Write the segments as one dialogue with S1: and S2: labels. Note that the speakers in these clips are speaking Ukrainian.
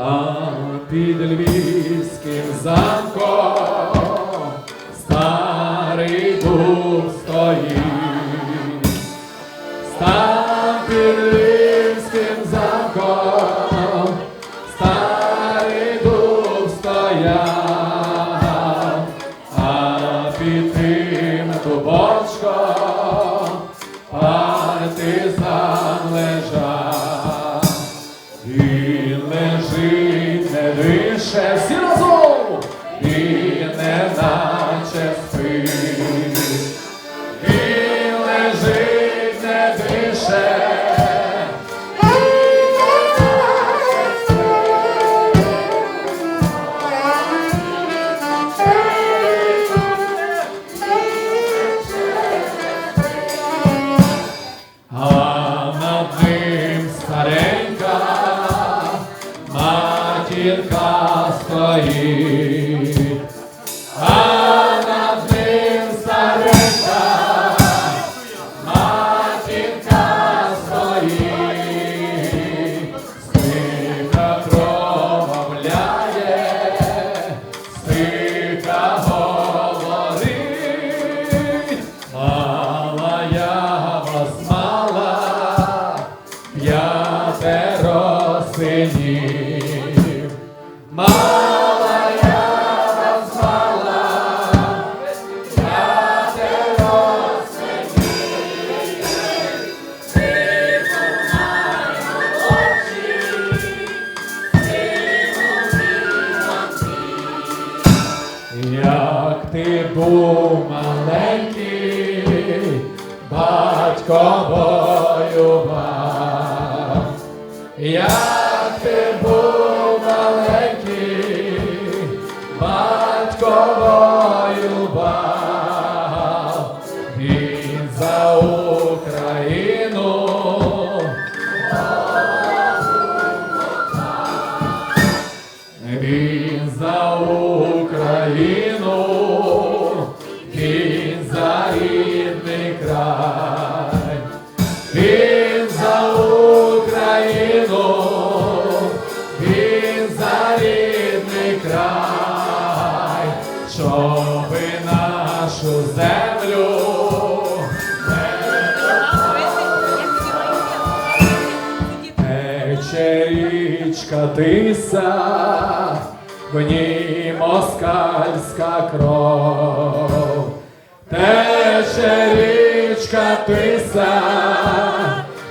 S1: Там під львівським замком старий дуб стоїть. Там під львівським замком старий дуб стояв, а під тим всі разом, і не наче мала, п'ятеро синів. Мала я вас мала, п'ятеро Як ти був маленький, батько воював. Як ти був маленький, батько воював. Він за Україну. Він за Україну, річка тиса, в ній москальська кров. Тече річка тиса,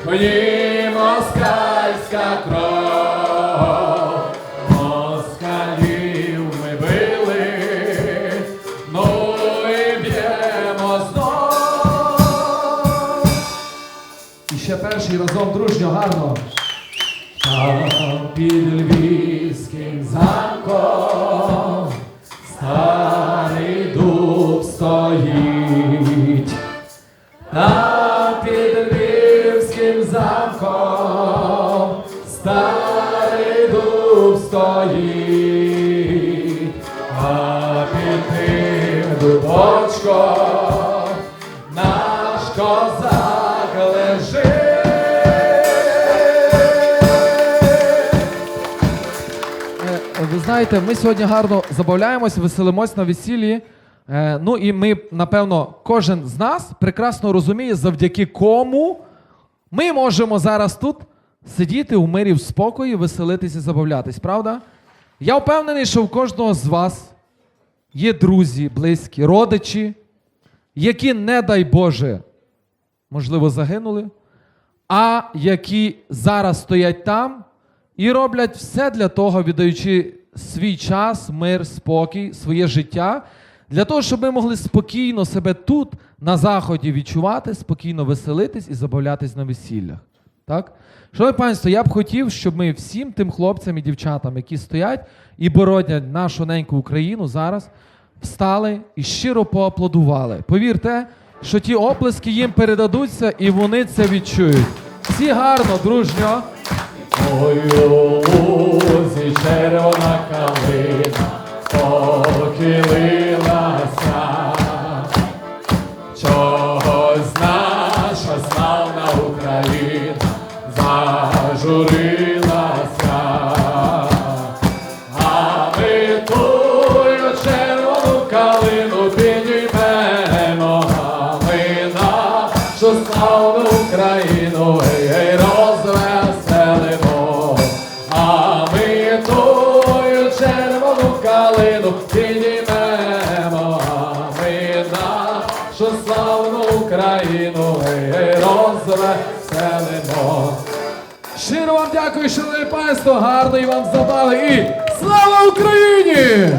S1: в ній москальська кров. Москалів ми били, ну і б'ємо знов.
S2: І ще перший разом дружньо, гарно.
S1: Там під львівським замком старий стоїть. Там під львівським замком старий стоїть, а під тим
S2: знаєте, ми сьогодні гарно забавляємось, веселимось на весіллі. Е, Ну і ми, напевно, кожен з нас прекрасно розуміє, завдяки кому ми можемо зараз тут сидіти у мирі в спокої, веселитись і забавлятись, правда? Я впевнений, що в кожного з вас є друзі, близькі, родичі, які, не дай Боже, можливо, загинули, а які зараз стоять там і роблять все для того, віддаючи свій час, мир, спокій, своє життя, для того, щоб ми могли спокійно себе тут, на заході, відчувати, спокійно веселитись і забавлятись на весіллях. Так? Шановне панство, я б хотів, щоб ми всім тим хлопцям і дівчатам, які стоять і боронять нашу неньку Україну зараз, встали і щиро поаплодували. Повірте, що ті оплески їм передадуться і вони це відчують. Всі гарно, дружньо.
S1: Ой, Україна зажурилася, а ми тую червону калину підіймемо, галина, що славну Україну ей, розвеселимо, а ми тую червону калину підіймемо. Розвеселимо.
S2: Щиро вам дякую, шановне панство, гарної вам забави і слава Україні!